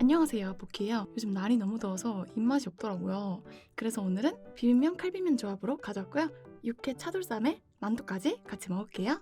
안녕하세요, 보키예요. 요즘 날이 너무 더워서 입맛이 없더라고요. 그래서 오늘은 비빔면 칼비면 조합으로 가져왔고요. 육회 차돌쌈에 만두까지 같이 먹을게요.